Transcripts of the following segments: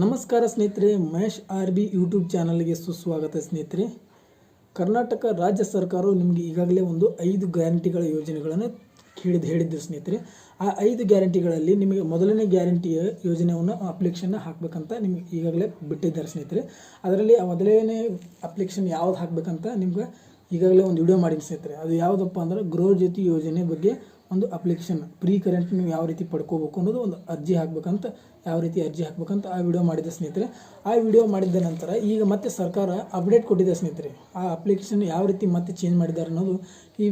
ನಮಸ್ಕಾರ ಸ್ನೇಹಿತರೆ, Mahesh R B YouTube ಚಾನಲ್ಗೆ ಸುಸ್ವಾಗತ ಸ್ನೇಹಿತರೆ. ಕರ್ನಾಟಕ ರಾಜ್ಯ ಸರ್ಕಾರವು ನಿಮಗೆ ಈಗಾಗಲೇ ಒಂದು ಐದು ಗ್ಯಾರಂಟಿಗಳ ಯೋಜನೆಗಳನ್ನು ಕೇಳಿದ ಹೇಳಿದ್ದು ಸ್ನೇಹಿತರೆ. ಆ ಐದು ಗ್ಯಾರಂಟಿಗಳಲ್ಲಿ ನಿಮಗೆ ಮೊದಲನೇ ಗ್ಯಾರಂಟಿಯ ಯೋಜನೆಯನ್ನು ಅಪ್ಲಿಕೇಶನ್ನ ಹಾಕಬೇಕಂತ ನಿಮಗೆ ಈಗಾಗಲೇ ಬಿಟ್ಟಿದ್ದಾರೆ ಸ್ನೇಹಿತರೆ. ಅದರಲ್ಲಿ ಆ ಮೊದಲನೇ ಅಪ್ಲಿಕೇಶನ್ ಯಾವ್ದು ಹಾಕಬೇಕಂತ ನಿಮ್ಗೆ ಈಗಾಗಲೇ ಒಂದು ವಿಡಿಯೋ ಮಾಡಿದ್ದೀನಿ ಸ್ನೇಹಿತರೆ. ಅದು ಯಾವುದಪ್ಪ ಅಂದ್ರೆ ಗೃಹ ಜ್ಯೋತಿ ಯೋಜನೆ ಬಗ್ಗೆ ಒಂದು ಅಪ್ಲಿಕೇಶನ್ ಪ್ರೀ ಕರೆಂಟ್ ನೀವು ಯಾವ ರೀತಿ ಪಡ್ಕೋಬೇಕು ಅನ್ನೋದು ಒಂದು ಅರ್ಜಿ ಹಾಕ್ಬೇಕಂತ, ಯಾವ ರೀತಿ ಅರ್ಜಿ ಹಾಕ್ಬೇಕಂತ ಆ ವಿಡಿಯೋ ಮಾಡಿದ್ದೆ ಸ್ನೇಹಿತರೆ. ಆ ವಿಡಿಯೋ ಮಾಡಿದ ನಂತರ ಈಗ ಮತ್ತೆ ಸರ್ಕಾರ ಅಪ್ಡೇಟ್ ಕೊಟ್ಟಿದೆ ಸ್ನೇಹಿತರೆ. ಆ ಅಪ್ಲಿಕೇಶನ್ ಯಾವ ರೀತಿ ಮತ್ತೆ ಚೇಂಜ್ ಮಾಡಿದ್ದಾರೆ ಅನ್ನೋದು ಈ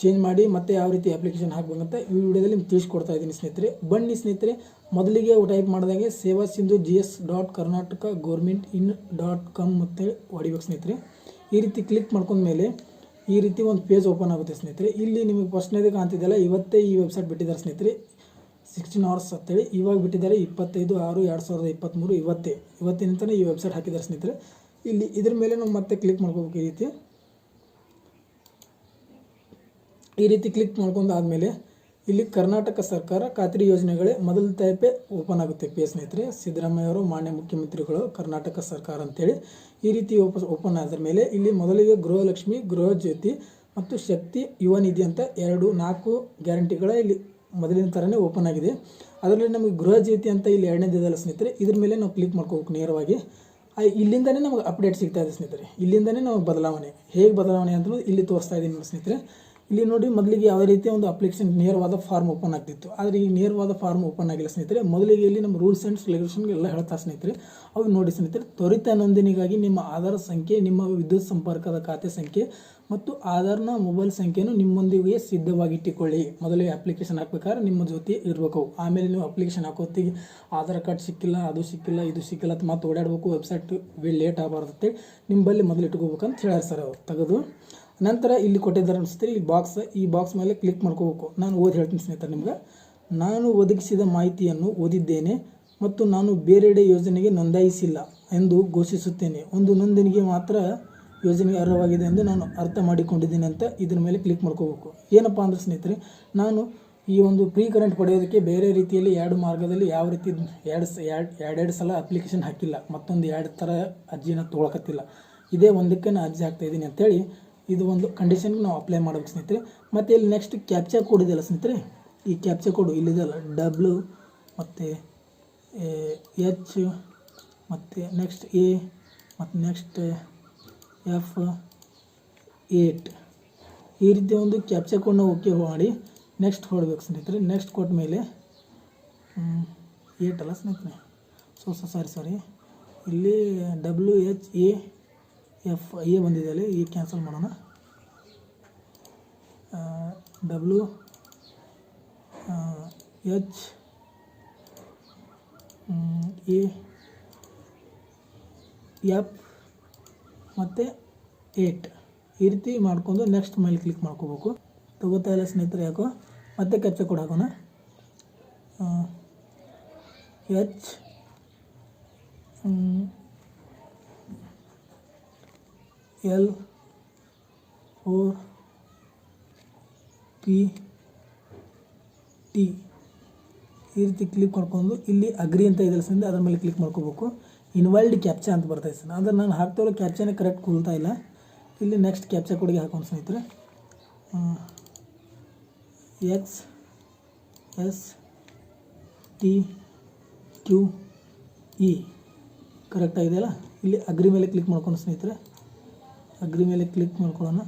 ಚೇಂಜ್ ಮಾಡಿ ಮತ್ತೆ ಯಾವ ರೀತಿ ಅಪ್ಲಿಕೇಶನ್ ಹಾಕ್ಬೇಕಂತ ಈ ವಿಡಿಯೋದಲ್ಲಿ ನಿಮ್ಗೆ ತಿಳಿಸ್ಕೊಡ್ತಾ ಇದ್ದೀನಿ ಸ್ನೇಹಿತರೆ. ಬನ್ನಿ ಸ್ನೇಹಿತರೆ, ಮೊದಲಿಗೆ type ಮಾಡಿದಾಗೆ Seva Sindhu G S dot Karnataka government in dot com ಮತ್ತು ಹೊಡಿಬೇಕು ಸ್ನೇಹಿತರೆ. ಈ ರೀತಿ ಕ್ಲಿಕ್ ಮಾಡ್ಕೊಂಡ್ಮೇಲೆ ಈ ರೀತಿ ಒಂದು ಪೇಜ್ ಓಪನ್ ಆಗುತ್ತೆ ಸ್ನೇಹಿತರೆ. ಇಲ್ಲಿ ನಿಮಗೆ ಫಸ್ಟ್ನೇದು ಕಾಣ್ತಿದ್ದಲ್ಲ ಇವತ್ತೇ ಈ ವೆಬ್ಸೈಟ್ ಬಿಟ್ಟಿದ್ದಾರೆ ಸ್ನೇಹಿತರೆ. ಸಿಕ್ಸ್ಟೀನ್ ಅವರ್ಸ್ ಅಂತೇಳಿ ಇವಾಗ ಬಿಟ್ಟಿದ್ದಾರೆ ಇಪ್ಪತ್ತೈದು ಆರು ಎರಡು ಸಾವಿರದ ಇಪ್ಪತ್ತ್ಮೂರು ಇವತ್ತೇ. ಇವತ್ತಿನಿಂದಲೇ ಈ ವೆಬ್ಸೈಟ್ ಹಾಕಿದ್ದಾರೆ ಸ್ನೇಹಿತರೆ. ಇಲ್ಲಿ ಇದ್ರ ಮೇಲೆ ನಾವು ಮತ್ತೆ ಕ್ಲಿಕ್ ಮಾಡ್ಕೋಬೇಕು ಈ ರೀತಿ. ಈ ರೀತಿ ಕ್ಲಿಕ್ ಮಾಡ್ಕೊಂಡು ಆದಮೇಲೆ ಇಲ್ಲಿ ಕರ್ನಾಟಕ ಸರ್ಕಾರ ಖಾತ್ರಿ ಯೋಜನೆಗಳೇ ಮೊದಲ ಟೈಪೇ ಓಪನ್ ಆಗುತ್ತೆ. ಪೇ ಸ್ನೇಹಿತರೆ ಸಿದ್ದರಾಮಯ್ಯ ಅವರು ಮಾನ್ಯ ಮುಖ್ಯಮಂತ್ರಿಗಳು, ಕರ್ನಾಟಕ ಸರ್ಕಾರ ಅಂತೇಳಿ ಈ ರೀತಿ ಓಪ, ಓಪನ್ ಆದ ಮೇಲೆ ಇಲ್ಲಿ ಮೊದಲಿಗೆ ಗೃಹಲಕ್ಷ್ಮಿ ಗೃಹ ಜ್ಯೋತಿ ಮತ್ತು ಶಕ್ತಿ, ಯುವ ನಿಧಿ ಅಂತ ಎರಡು, ನಾಲ್ಕು ಗ್ಯಾರಂಟಿಗಳ ಇಲ್ಲಿ ಮೊದಲಿನ ಥರನೇ ಓಪನ್ ಆಗಿದೆ. ಅದರಲ್ಲಿ ನಮಗೆ ಗೃಹ ಜ್ಯೋತಿ ಅಂತ ಇಲ್ಲಿ ಎರಡನೇದಲ್ಲ ಸ್ನೇಹಿತರೆ, ಇದ್ರ ಮೇಲೆ ನಾವು ಕ್ಲಿಕ್ ಮಾಡ್ಕೋಬೇಕು ನೇರವಾಗಿ. ಇಲ್ಲಿಂದನೇ ನಮಗೆ ಅಪ್ಡೇಟ್ ಸಿಗ್ತಾ ಇದೆ ಸ್ನೇಹಿತರೆ. ಇಲ್ಲಿಂದನೇ ನಮಗೆ ಬದಲಾವಣೆ. ಹೇಗೆ ಬದಲಾವಣೆ ಅಂತ ಇಲ್ಲಿ ತೋರಿಸ್ತಾ ಇದ್ದೀನಿ ಸ್ನೇಹಿತರೆ. ಇಲ್ಲಿ ನೋಡಿ ಮೊದಲಿಗೆ ಯಾವುದೇ ರೀತಿಯ ಒಂದು ಅಪ್ಲಿಕೇಶನ್ ನೇರವಾದ ಫಾರ್ಮ್ ಓಪನ್ ಆಗ್ತಿತ್ತು. ಆದರೆ ಈ ನೇರವಾದ ಫಾರ್ಮ್ ಓಪನ್ ಆಗಿಲ್ಲ ಸ್ನೇಹಿತರೆ. ಮೊದಲಿಗೆ ಇಲ್ಲಿ ನಮ್ಮ ರೂಲ್ಸ್ ಆ್ಯಂಡ್ ರೆಗ್ಯುಲೇಷನ್ ಎಲ್ಲ ಹೇಳ್ತಾ ಸ್ನೇಹಿತರೆ. ಅವು ನೋಡಿ ಸ್ನೇಹಿತರೆ, ತ್ವರಿತ ನೋಂದಣಿಗಾಗಿ ನಿಮ್ಮ ಆಧಾರ್ ಸಂಖ್ಯೆ, ನಿಮ್ಮ ವಿದ್ಯುತ್ ಸಂಪರ್ಕದ ಖಾತೆ ಸಂಖ್ಯೆ ಮತ್ತು ಆಧಾರ್ನ ಮೊಬೈಲ್ ಸಂಖ್ಯೆಯನ್ನು ನಿಮ್ಮೊಂದಿಗೆ ಸಿದ್ಧವಾಗಿಟ್ಟುಕೊಳ್ಳಿ. ಮೊದಲಿಗೆ ಅಪ್ಲಿಕೇಶನ್ ಹಾಕ್ಬೇಕಾದ್ರೆ ನಿಮ್ಮ ಜೊತೆ ಇರಬೇಕು. ಆಮೇಲೆ ನೀವು ಅಪ್ಲಿಕೇಶನ್ ಹಾಕೋತ್ತಿಗೆ ಆಧಾರ್ ಕಾರ್ಡ್ ಸಿಕ್ಕಿಲ್ಲ, ಅದು ಸಿಕ್ಕಿಲ್ಲ, ಇದು ಸಿಕ್ಕಿಲ್ಲ ಅಂತ ಮತ್ತೆ ಓಡಾಡಬೇಕು. ವೆಬ್ಸೈಟ್ ಲೇಟ್ ಆಗಬಾರ್ದು ನಿಮ್ಮಲ್ಲಿ ಮೊದಲು ಇಟ್ಕೋಬೇಕಂತ ಹೇಳ್ಯಾರ ಸರ್ ಅವರು. ತೆಗೆದು ನಂತರ ಇಲ್ಲಿ ಕೊಟ್ಟಿದ್ದಾರೆ ಅನಿಸುತ್ತೆ ಈ ಬಾಕ್ಸ್ ಈ ಬಾಕ್ಸ್ ಮೇಲೆ ಕ್ಲಿಕ್ ಮಾಡ್ಕೋಬೇಕು. ನಾನು ಓದಿ ಹೇಳ್ತೀನಿ ಸ್ನೇಹಿತರೆ ನಿಮ್ಗೆ. ನಾನು ಒದಗಿಸಿದ ಮಾಹಿತಿಯನ್ನು ಓದಿದ್ದೇನೆ ಮತ್ತು ನಾನು ಬೇರೆಡೆ ಯೋಜನೆಗೆ ನೋಂದಾಯಿಸಿಲ್ಲ ಎಂದು ಘೋಷಿಸುತ್ತೇನೆ. ಒಂದು ನೋಂದಣಿಗೆ ಮಾತ್ರ ಯೋಜನೆಗೆ ಅರ್ಹವಾಗಿದೆ ಎಂದು ನಾನು ಅರ್ಥ ಮಾಡಿಕೊಂಡಿದ್ದೀನಿ ಅಂತ ಇದ್ರ ಮೇಲೆ ಕ್ಲಿಕ್ ಮಾಡ್ಕೋಬೇಕು. ಏನಪ್ಪ ಅಂದ್ರೆ ಸ್ನೇಹಿತರೆ, ನಾನು ಈ ಒಂದು ಪ್ರೀ ಕರೆಂಟ್ ಪಡೆಯೋದಕ್ಕೆ ಬೇರೆ ರೀತಿಯಲ್ಲಿ ಎರಡು ಮಾರ್ಗದಲ್ಲಿ ಯಾವ ರೀತಿ, ಎರಡು ಸ, ಎರಡು, ಎರಡೆರಡು ಸಲ ಅಪ್ಲಿಕೇಶನ್ ಹಾಕಿಲ್ಲ. ಮತ್ತೊಂದು ಎರಡು ಥರ ಅರ್ಜಿನ ತೊಗೊಳಕತ್ತಿಲ್ಲ. ಇದೇ ಒಂದಕ್ಕೆ ನಾನು ಅರ್ಜಿ ಹಾಕ್ತಾಯಿದ್ದೀನಿ ಅಂತೇಳಿ ಇದು ಒಂದು ಕಂಡೀಷನ್ಗೆ ನಾವು ಅಪ್ಲೈ ಮಾಡ್ಬೇಕು ಸ್ನೇಹಿತರೆ. ಮತ್ತು ಇಲ್ಲಿ ನೆಕ್ಸ್ಟ್ ಕ್ಯಾಪ್ಚಾ ಕೋಡ್ ಇದೆಯಲ್ಲ ಸ್ನೇಹಿತರೆ? ಈ ಕ್ಯಾಪ್ಚಾ ಕೋಡು ಇಲ್ಲಿದೆಯಲ್ಲ ಡಬ್ಲ್ಯೂ ಮತ್ತು ಎಚ್ ಮತ್ತು ನೆಕ್ಸ್ಟ್ ಎ ಮತ್ತು ನೆಕ್ಸ್ಟ್ ಎಫ್ ಏಟ್ ಈ ರೀತಿ ಒಂದು ಕ್ಯಾಪ್ಚಾ ಕೋಡ್ನ ಓಕೆ ಮಾಡಿ ನೆಕ್ಸ್ಟ್ ಹೊಡಬೇಕು ಸ್ನೇಹಿತರೆ. ನೆಕ್ಸ್ಟ್ ಕೊಟ್ಟ ಮೇಲೆ ಏಟ್ ಅಲ್ಲ ಸ್ನೇಹಿತರೆ. ಸೊ ಸೊ ಸಾರಿ ಸಾರಿ ಇಲ್ಲಿ W H A F A ಬಂದಿದೆ ಅಲ್ಲಿ ಈ ಕ್ಯಾನ್ಸಲ್ ಮಾಡೋಣ. ಡಬ್ಲ್ಯೂ ಎಚ್ ಎ ಎಫ್ ಮತ್ತು ಏಟ್ ಈ ರೀತಿ ಮಾಡ್ಕೊಂಡು ನೆಕ್ಸ್ಟ್ ಮೇಲೆ ಕ್ಲಿಕ್ ಮಾಡ್ಕೋಬೇಕು. ತಗೋತಾ ಇಲ್ಲ ಸ್ನೇಹಿತರೆ ಯಾಕೋ? ಮತ್ತೆ ಕೆಚ್ಚ ಕೂಡ ಹಾಕೋಣ. H L O P T ಈ ರೀತಿ ಕ್ಲಿಕ್ ಮಾಡ್ಕೊಂಡು ಇಲ್ಲಿ ಅಗ್ರಿ ಅಂತ ಇದೆ ಸಂದ ಅದ್ರ ಮೇಲೆ ಕ್ಲಿಕ್ ಮಾಡ್ಕೋಬೇಕು. ಇನ್ವೈಲ್ಡ್ ಕ್ಯಾಪ್ಚಾ ಅಂತ ಬರ್ತೈತೆ ಸರ್. ಅಂದ್ರೆ ನಾನು ಹಾಕ್ತಿರೋ ಕ್ಯಾಪ್ಚಾನೇ ಕರೆಕ್ಟ್ ಕೂಲ್ತಾ ಇಲ್ಲ. ಇಲ್ಲಿ ನೆಕ್ಸ್ಟ್ ಕ್ಯಾಪ್ಚಾ ಕೊಡುಗೆ ಹಾಕೊಂಡು ಸ್ನೇಹಿತರೆ. X S T Q E ಕರೆಕ್ಟಾಗಿದೆಯಲ್ಲ ಇಲ್ಲಿ ಅಗ್ರಿ ಮೇಲೆ ಕ್ಲಿಕ್ ಮಾಡ್ಕೊಂಡು ಸ್ನೇಹಿತರೆ. ಅಗ್ರಿ ಮೇಲೆ ಕ್ಲಿಕ್ ಮಾಡ್ಕೊಳ್ಳೋಣ.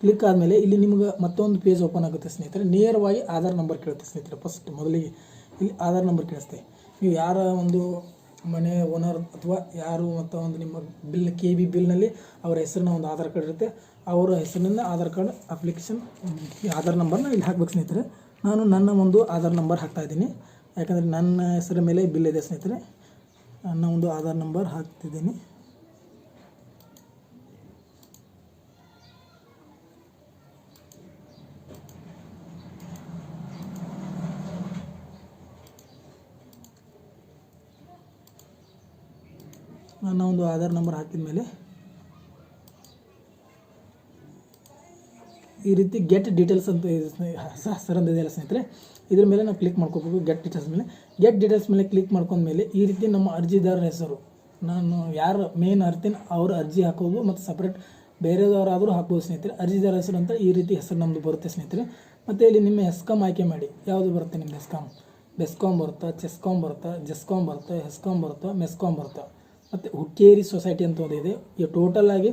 ಕ್ಲಿಕ್ ಆದಮೇಲೆ ಇಲ್ಲಿ ನಿಮ್ಗೆ ಮತ್ತೊಂದು ಪೇಜ್ ಓಪನ್ ಆಗುತ್ತೆ ಸ್ನೇಹಿತರೆ. ನೇರವಾಗಿ ಆಧಾರ್ ನಂಬರ್ ಕೇಳುತ್ತೆ ಸ್ನೇಹಿತರೆ. ಫಸ್ಟ್ ಮೊದಲಿಗೆ ಇಲ್ಲಿ ಆಧಾರ್ ನಂಬರ್ ಕೇಳಿಸ್ತೆ. ನೀವು ಯಾರ ಒಂದು ಮನೆ ಓನರ್ ಅಥವಾ ಯಾರು ಮತ್ತು ಒಂದು ನಿಮ್ಮ ಬಿಲ್ ಕೆ ಬಿ ಬಿಲ್ನಲ್ಲಿ ಅವರ ಹೆಸರಿನ ಒಂದು ಆಧಾರ್ ಕಾರ್ಡ್ ಇರುತ್ತೆ. ಅವರ ಹೆಸರಿನಿಂದ ಆಧಾರ್ ಕಾರ್ಡ್ ಅಪ್ಲಿಕೇಶನ್ ಆಧಾರ್ ನಂಬರ್ನ ಇಲ್ಲಿ ಹಾಕ್ಬೇಕು ಸ್ನೇಹಿತರೆ. ನಾನು ನನ್ನ ಒಂದು ಆಧಾರ್ ನಂಬರ್ ಹಾಕ್ತಾ ಇದ್ದೀನಿ. ಯಾಕಂದರೆ ನನ್ನ ಹೆಸರ ಮೇಲೆ ಬಿಲ್ ಇದೆ ಸ್ನೇಹಿತರೆ. ನನ್ನ ಒಂದು ಆಧಾರ್ ನಂಬರ್ ಹಾಕ್ತಿದ್ದೀನಿ. ನನ್ನ ಒಂದು ಆಧಾರ್ ನಂಬರ್ ಹಾಕಿದ ಮೇಲೆ ಈ ರೀತಿ ಗೆಟ್ ಡೀಟೇಲ್ಸ್ ಅಂತ ಸರ್ ಅಂದಿದೆಯಲ್ಲ ಸ್ನೇಹಿತರೆ, ಇದ್ರ ಮೇಲೆ ನಾವು ಕ್ಲಿಕ್ ಮಾಡ್ಕೋಬೇಕು ಗೆಟ್ ಡೀಟೇಲ್ಸ್ ಮೇಲೆ. ಗೆಟ್ ಡೀಟೇಲ್ಸ್ ಮೇಲೆ ಕ್ಲಿಕ್ ಮಾಡ್ಕೊಂಡ್ಮೇಲೆ ಈ ರೀತಿ ನಮ್ಮ ಅರ್ಜಿದಾರರ ಹೆಸರು, ನಾನು ಯಾರು ಮೇನ್ ಅರ್ತೀನಿ ಅವ್ರ ಅರ್ಜಿ ಹಾಕೋದು ಮತ್ತು ಸಪ್ರೇಟ್ ಬೇರೆದವರಾದರೂ ಹಾಕ್ಬೋದು ಸ್ನೇಹಿತರೆ. ಅರ್ಜಿದಾರ ಹೆಸರು ಅಂತ ಈ ರೀತಿ ಹೆಸರು ನಮ್ಮದು ಬರುತ್ತೆ ಸ್ನೇಹಿತರೆ. ಮತ್ತು ಇಲ್ಲಿ ನಿಮ್ಮ ಎಸ್ಕಾಮ್ ಆಯ್ಕೆ ಮಾಡಿ. ಯಾವುದು ಬರುತ್ತೆ ನಿಮ್ಮ ಎಸ್ಕಾಮ್ ಬೆಸ್ಕಾಮ್ ಬರುತ್ತಾ? ಚೆಸ್ಕಾಮ್ ಬರುತ್ತಾ? ಜೆಸ್ಕಾಮ್ ಬರುತ್ತಾ? ಹೆಸ್ಕಾಮ್ ಬರುತ್ತಾ? ಮೆಸ್ಕಾಮ್ ಬರುತ್ತಾ? ಮತ್ತು ಹುಕ್ಕೇರಿ ಸೊಸೈಟಿ ಅಂತ ಒಂದು ಇದೆ. ಈ ಟೋಟಲ್ ಆಗಿ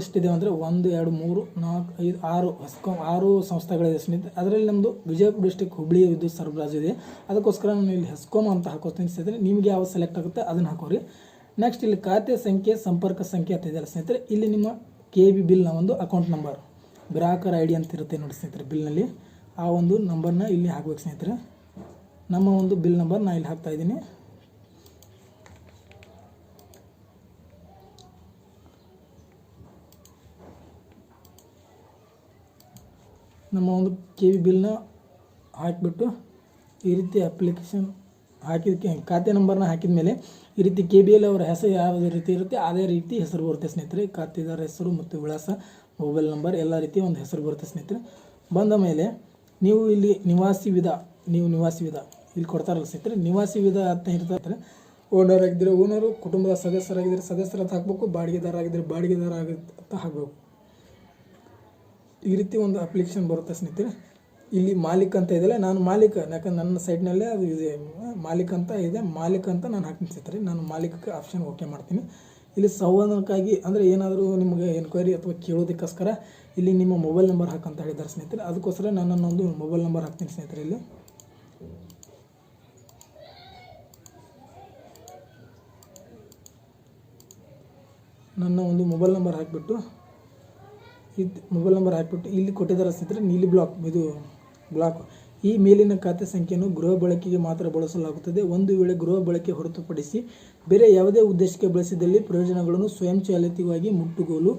ಎಷ್ಟಿದೆ ಅಂದರೆ ಒಂದು, ಎರಡು, ಮೂರು, ನಾಲ್ಕು, ಐದು, ಆರು ಹೆಸ್ಕಾಮ್ ಆರು ಸಂಸ್ಥೆಗಳಿದೆ ಸ್ನೇಹಿತರೆ ಅದರಲ್ಲಿ ನಮ್ಮದು ವಿಜಯಪುರ ಡಿಸ್ಟಿಕ್ ಹುಬ್ಳಿ ವಿದ್ಯುತ್ ಸರಬರಾಜು ಇದೆ. ಅದಕ್ಕೋಸ್ಕರ ನಾನು ಇಲ್ಲಿ ಹೆಸ್ಕೊಮ್ ಅಂತ ಹಾಕೋತೀನಿ ಸ್ನೇಹಿತರೆ, ನಿಮಗೆ ಯಾವ ಸೆಲೆಕ್ಟ್ ಆಗುತ್ತೆ ಅದನ್ನು ಹಾಕೋರಿ. ನೆಕ್ಸ್ಟ್ ಇಲ್ಲಿ ಖಾತೆ ಸಂಖ್ಯೆ, ಸಂಪರ್ಕ ಸಂಖ್ಯೆ ಅಂತ ಇದೆಯಲ್ಲ ಸ್ನೇಹಿತರೆ, ಇಲ್ಲಿ ನಿಮ್ಮ ಕೆ ಬಿ ಬಿಲ್ನ ಒಂದು ಅಕೌಂಟ್ ನಂಬರ್ ಗ್ರಾಹಕರ ಐ ಡಿ ಅಂತ ಇರುತ್ತೆ ನೋಡಿ ಸ್ನೇಹಿತರೆ ಬಿಲ್ನಲ್ಲಿ ಆ ಒಂದು ನಂಬರ್ನ ಇಲ್ಲಿ ಹಾಕ್ಬೇಕು ಸ್ನೇಹಿತರೆ. ನಮ್ಮ ಒಂದು ಬಿಲ್ ನಂಬರ್ ನಾನು ಇಲ್ಲಿ ಹಾಕ್ತಾ ನಮ್ಮ ಒಂದು ಕೆ ವಿ ಬಿಲ್ನ ಹಾಕಿಬಿಟ್ಟು ಈ ರೀತಿ ಅಪ್ಲಿಕೇಶನ್ ಹಾಕಿದ ಖಾತೆ ನಂಬರ್ನ ಹಾಕಿದ ಮೇಲೆ ಈ ರೀತಿ ಕೆ ಬಿ ಎಲ್ ಅವರ ಹೆಸರು ಯಾವ ರೀತಿ ಇರುತ್ತೆ, ಅದೇ ರೀತಿ ಹೆಸರು ಬರುತ್ತೆ ಸ್ನೇಹಿತರೆ. ಖಾತೆದಾರ ಹೆಸರು ಮತ್ತು ವಿಳಾಸ ಮೊಬೈಲ್ ನಂಬರ್ ಎಲ್ಲ ರೀತಿ ಒಂದು ಹೆಸರು ಬರುತ್ತೆ ಸ್ನೇಹಿತರೆ. ಬಂದ ಮೇಲೆ ನೀವು ಇಲ್ಲಿ ನಿವಾಸಿ ವಿಧ, ನೀವು ನಿವಾಸಿ ವಿಧ ಇಲ್ಲಿ ಕೊಡ್ತಾರಲ್ಲ ಸ್ನೇಹಿತರೆ. ನಿವಾಸಿ ವಿಧ ಅಂತ ಇರ್ತಾರೆ ಓನರ್ ಆಗಿದ್ದರೆ ಓನರು ಕುಟುಂಬದ ಸದಸ್ಯರಾಗಿದ್ದರೆ ಸದಸ್ಯರ ಅಂತ ಹಾಕಬೇಕು, ಬಾಡಿಗೆದಾರ ಆಗಿದ್ದರೆ, ಬಾಡಿಗೆದಾರ ಆಗಿ ಅಂತ ಹಾಕಬೇಕು. ಈ ರೀತಿ ಒಂದು ಅಪ್ಲಿಕೇಶನ್ ಬರುತ್ತೆ ಸ್ನೇಹಿತರೆ. ಇಲ್ಲಿ ಮಾಲೀಕ ಅಂತ ಇದೆಯಲ್ಲ, ನಾನು ಮಾಲೀಕ, ಯಾಕಂದ್ರೆ ನನ್ನ ಸೈಡ್ನಲ್ಲೇ ಅದು ಇದೆ. ಮಾಲೀಕ ಅಂತ ಇದೆ, ಮಾಲೀಕ್ ಅಂತ ನಾನು ಹಾಕ್ತೀನಿ ಸ್ನೇಹಿತರೆ. ನಾನು ಮಾಲೀಕಕ್ಕೆ ಆಪ್ಷನ್ ಓಕೆ ಮಾಡ್ತೀನಿ. ಇಲ್ಲಿ ಸಂವಹನಕ್ಕಾಗಿ ಅಂದರೆ ಏನಾದರೂ ನಿಮಗೆ ಎನ್ಕ್ವೈರಿ ಅಥವಾ ಕೇಳೋದಕ್ಕೋಸ್ಕರ ಇಲ್ಲಿ ನಿಮ್ಮ ಮೊಬೈಲ್ ನಂಬರ್ ಹಾಕಂತ ಹೇಳಿದ್ದಾರೆ ಸ್ನೇಹಿತರೆ. ಅದಕ್ಕೋಸ್ಕರ ನಾನು ನನ್ನೊಂದು ಮೊಬೈಲ್ ನಂಬರ್ ಹಾಕ್ತೀನಿ ಸ್ನೇಹಿತರೆ ಇಲ್ಲಿ. ನನ್ನ ಒಂದು ಮೊಬೈಲ್ ನಂಬರ್ ಹಾಕಿಬಿಟ್ಟು ಇದು ಮೊಬೈಲ್ ನಂಬರ್ ಹಾಕಿಬಿಟ್ಟು ಇಲ್ಲಿ ಕೊಟ್ಟಿದ್ದಾರೆ ಸ್ನೇಹಿತರೆ ನೀಲಿ ಬ್ಲಾಕ್ ಇದು ಬ್ಲಾಕ್ ಈ ಮೇಲಿನ ಖಾತೆ ಸಂಖ್ಯೆಯನ್ನು ಗೃಹ ಬಳಕೆಗೆ ಮಾತ್ರ ಬಳಸಲಾಗುತ್ತದೆ. ಒಂದು ವೇಳೆ ಗೃಹ ಬಳಕೆ ಹೊರತುಪಡಿಸಿ ಬೇರೆ ಯಾವುದೇ ಉದ್ದೇಶಕ್ಕೆ ಬಳಸಿದಲ್ಲಿ ಪ್ರಯೋಜನಗಳನ್ನು ಸ್ವಯಂಚಾಲಿತವಾಗಿ ಮುಟ್ಟುಗೋಲು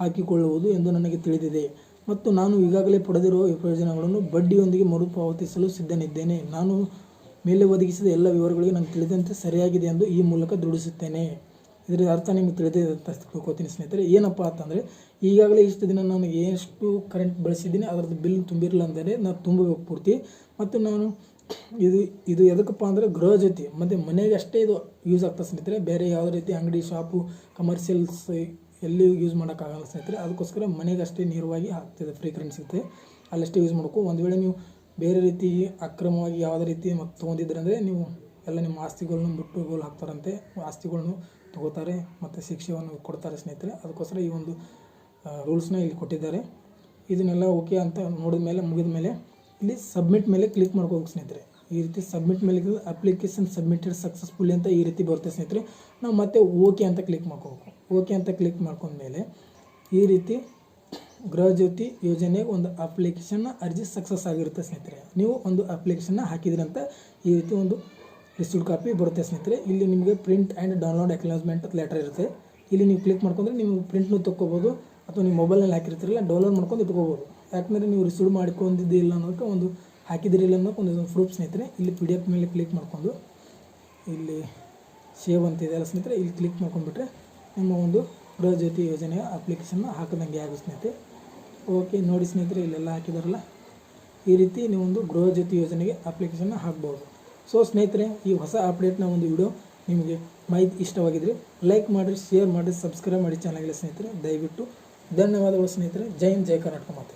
ಹಾಕಿಕೊಳ್ಳುವುದು ಎಂದು ನನಗೆ ತಿಳಿದಿದೆ. ಮತ್ತು ನಾನು ಈಗಾಗಲೇ ಪಡೆದಿರುವ ಪ್ರಯೋಜನಗಳನ್ನು ಬಡ್ಡಿಯೊಂದಿಗೆ ಮರುಪಾವತಿಸಲು ಸಿದ್ಧನಿದ್ದೇನೆ. ನಾನು ಮೇಲೆ ಒದಗಿಸಿದ ಎಲ್ಲ ವಿವರಗಳಿಗೆ ನನಗೆ ತಿಳಿದಂತೆ ಸರಿಯಾಗಿದೆ ಎಂದು ಈ ಮೂಲಕ ದೃಢಿಸುತ್ತೇನೆ. ಇದರ ಅರ್ಥ ನಿಮಗೆ ತಿಳಿದಿದೆ ಅಂತ ತಿಳ್ಕೊತೀನಿ ಸ್ನೇಹಿತರೆ. ಏನಪ್ಪ ಅಂತಂದರೆ, ಈಗಾಗಲೇ ಇಷ್ಟು ದಿನ ನಾನು ಎಷ್ಟು ಕರೆಂಟ್ ಬಳಸಿದ್ದೀನಿ, ಅದರದ್ದು ಬಿಲ್ ತುಂಬಿರಲಿಲ್ಲ ಅಂದರೆ ನಾನು ತುಂಬಬೇಕು ಪೂರ್ತಿ. ಮತ್ತು ನಾನು ಇದು ಇದು ಎದಕ್ಕಪ್ಪ ಅಂದರೆ ಗೃಹ ಜೊತೆ ಮತ್ತು ಮನೆಗೆ ಅಷ್ಟೇ ಇದು ಯೂಸ್ ಆಗ್ತದೆ ಸ್ನೇಹಿತರೆ. ಬೇರೆ ಯಾವುದೇ ರೀತಿ ಅಂಗಡಿ, ಶಾಪು ಕಮರ್ಷಿಯಲ್ಸ್ ಎಲ್ಲಿಯೂ ಯೂಸ್ ಮಾಡೋಕ್ಕಾಗಲ್ಲ ಸ್ನೇಹಿತರೆ. ಅದಕ್ಕೋಸ್ಕರ ಮನೆಗೆ ಅಷ್ಟೇ ನೇರವಾಗಿ ಆಗ್ತದೆ ಫ್ರೀ ಕರೆಂಟ್ ಸಿಗುತ್ತೆ ಅಲ್ಲಷ್ಟೇ ಯೂಸ್ ಮಾಡಬೇಕು ಒಂದು ವೇಳೆ ನೀವು ಬೇರೆ ರೀತಿ ಅಕ್ರಮವಾಗಿ ಯಾವುದೇ ರೀತಿ ಮತ್ತು ತೊಗೊಂಡಿದ್ರೆ ಅಂದರೆ ನೀವು ಎಲ್ಲ ನಿಮ್ಮ ಆಸ್ತಿಗಳನ್ನ ಮುಟ್ಟುಗೋಲು ಹಾಕ್ತಾರಂತೆ. ಆಸ್ತಿಗಳನ್ನು ತಗೋತಾರೆ ಮತ್ತು ಶಿಕ್ಷೆಯನ್ನು ಕೊಡ್ತಾರೆ ಸ್ನೇಹಿತರೆ. ಅದಕ್ಕೋಸ್ಕರ ಈ ಒಂದು ರೂಲ್ಸ್ನ ಇಲ್ಲಿ ಕೊಟ್ಟಿದ್ದಾರೆ. ಇದನ್ನೆಲ್ಲ ಓಕೆ ಅಂತ ನೋಡಿದ ಮೇಲೆ, ಮುಗಿದ ಮೇಲೆ ಇಲ್ಲಿ ಸಬ್ಮಿಟ್ ಮೇಲೆ ಕ್ಲಿಕ್ ಮಾಡ್ಕೋಬೇಕು ಸ್ನೇಹಿತರೆ. ಈ ರೀತಿ ಸಬ್ಮಿಟ್ ಮೇಲೆ ಅಪ್ಲಿಕೇಶನ್ ಸಬ್ಮಿಟೆಡ್ ಸಕ್ಸಸ್ಫುಲಿ ಅಂತ ಈ ರೀತಿ ಬರುತ್ತೆ ಸ್ನೇಹಿತರೆ. ನಾವು ಮತ್ತೆ ಓಕೆ ಅಂತ ಕ್ಲಿಕ್ ಮಾಡ್ಕೋಬೇಕು. ಓಕೆ ಅಂತ ಕ್ಲಿಕ್ ಮಾಡ್ಕೊಂಡ್ಮೇಲೆ ಈ ರೀತಿ ಗೃಹಜ್ಯೋತಿ ಯೋಜನೆಗೆ ಯೋಜನೆ ಒಂದು ಅಪ್ಲಿಕೇಶನ್ನ ಅರ್ಜಿ ಸಕ್ಸಸ್ ಆಗಿರುತ್ತೆ ಸ್ನೇಹಿತರೆ. ನೀವು ಒಂದು ಅಪ್ಲಿಕೇಶನ್ನ ಹಾಕಿದ್ರಂತ ಈ ರೀತಿ ಒಂದು ರಿಸೀವ್ಡ್ ಕಾಪಿ ಬರುತ್ತೆ ಸ್ನೇಹಿತರೆ. ಇಲ್ಲಿ ನಿಮಗೆ print and download acknowledgement letter ಇರುತ್ತೆ. ಇಲ್ಲಿ ನೀವು ಕ್ಲಿಕ್ ಮಾಡ್ಕೊಂಡ್ರೆ ನೀವು ಪ್ರಿಂಟ್ನು ತೊಗೋಬೋದು ಅಥವಾ ನೀವು ಮೊಬೈಲ್ನಲ್ಲಿ ಹಾಕಿರ್ತೀರಲ್ಲ ಡೌನ್ಲೋಡ್ ಮಾಡ್ಕೊಂಡು ಇಟ್ಕೋಬೋದು ಯಾಕಂದರೆ ನೀವು ರಿಸೀವ್ ಮಾಡ್ಕೊಂಡಿದ್ದಿಲ್ಲ ಅನ್ನೋದಕ್ಕೆ ಒಂದು ಹಾಕಿದಿರಿಲ್ಲ ಅನ್ನೋಕೆ ಒಂದು ಪ್ರೂಫ್ ಸ್ನೇಹಿತರೆ. ಇಲ್ಲಿ ಪಿ ಡಿ ಎಫ್ ಮೇಲೆ ಕ್ಲಿಕ್ ಮಾಡ್ಕೊಂಡು, ಇಲ್ಲಿ ಸೇವ್ ಅಂತ ಇದೆಯಲ್ಲ ಸ್ನೇಹಿತರೆ, ಇಲ್ಲಿ ಕ್ಲಿಕ್ ಮಾಡ್ಕೊಂಡ್ಬಿಟ್ರೆ ನಿಮ್ಮ ಒಂದು ಗೃಹ ಜ್ಯೋತಿ ಯೋಜನೆಯ ಅಪ್ಲಿಕೇಶನ್ನ ಹಾಕಿದಂಗೆ ಆಗುತ್ತೆ ಸ್ನೇಹಿತರೆ. ಓಕೆ ನೋಡಿ ಸ್ನೇಹಿತರೆ, ಇಲ್ಲೆಲ್ಲ ಹಾಕಿದಾರಲ್ಲ. ಈ ರೀತಿ ನೀವೊಂದು ಗೃಹ ಜ್ಯೋತಿ ಯೋಜನೆಗೆ ಅಪ್ಲಿಕೇಶನ್ನ ಹಾಕ್ಬೋದು. ಸೊ ಸ್ನೇಹಿತರೆ, ಈ ಹೊಸ ಅಪ್ಡೇಟ್ನ ಒಂದು ವಿಡಿಯೋ ನಿಮಗೆ ಮಾಹಿತಿ ಇಷ್ಟವಾಗಿದ್ದರೆ ಲೈಕ್ ಮಾಡಿರಿ ಶೇರ್ ಮಾಡಿರಿ ಸಬ್ಸ್ಕ್ರೈಬ್ ಮಾಡಿ ಚಾನಲ್ಗೆ ಸ್ನೇಹಿತರೆ, ದಯವಿಟ್ಟು ಧನ್ಯವಾದಗಳು ಸ್ನೇಹಿತರೆ. ಜೈ ಹಿಂದ್, ಜೈ ಕರ್ನಾಟಕ ಮಾತೆ.